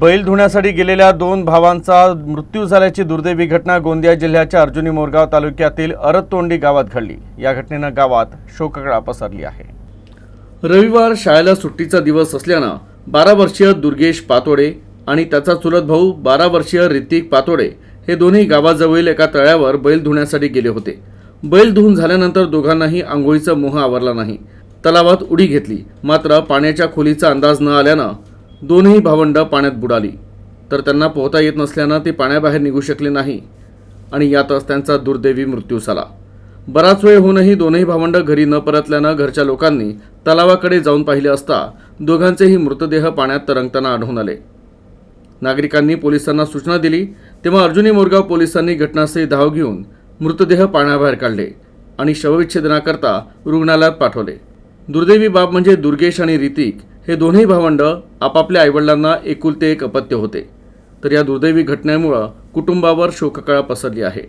बैल धुण्यासाठी गेलेल्या दोन भावांचा मृत्यू झाल्याची दुर्दैवी घटना गोंदिया जिल्ह्याच्या अर्जुनी मोरगाव तालुक्यातील अरततोंडी गावात घडली. या घटनेनं गावात शोककळा पसरली आहे. रविवार शाळेला सुट्टीचा दिवस असल्यानं बारा वर्षीय दुर्गेश पातोडे आणि त्याचा चुलत भाऊ बारा वर्षीय ऋतिक पातोडे हे दोन्ही गावाजवळील एका तळ्यावर बैल धुण्यासाठी गेले होते. बैल धुवून झाल्यानंतर दोघांनाही आंघोळीचा मोह आवरला नाही. तलावात उडी घेतली मात्र पाण्याच्या खोलीचा अंदाज न आल्यानं दोनही भावंडं पाण्यात बुडाली. तर त्यांना पोहता येत नसल्यानं ते पाण्याबाहेर निघू शकले नाही आणि यातच त्यांचा दुर्दैवी मृत्यू झाला. बराच वेळ होऊनही दोनही भावंडं घरी न परतल्यानं घरच्या लोकांनी तलावाकडे जाऊन पाहिले असता दोघांचेही मृतदेह पाण्यात तरंगताना आढळून आले. नागरिकांनी पोलिसांना सूचना दिली तेव्हा अर्जुनी मोरगाव पोलिसांनी घटनास्थळी धाव घेऊन मृतदेह पाण्याबाहेर काढले आणि शवविच्छेदनाकरता रुग्णालयात पाठवले. दुर्दैवी बाब म्हणजे दुर्गेश आणि रितिक हे दोन्ही भावंड आपापल्या आईवडिलांना एकुलते एक अपत्य होते. तर या दुर्दैवी घटनेमुळं कुटुंबावर शोककळा पसरली आहे.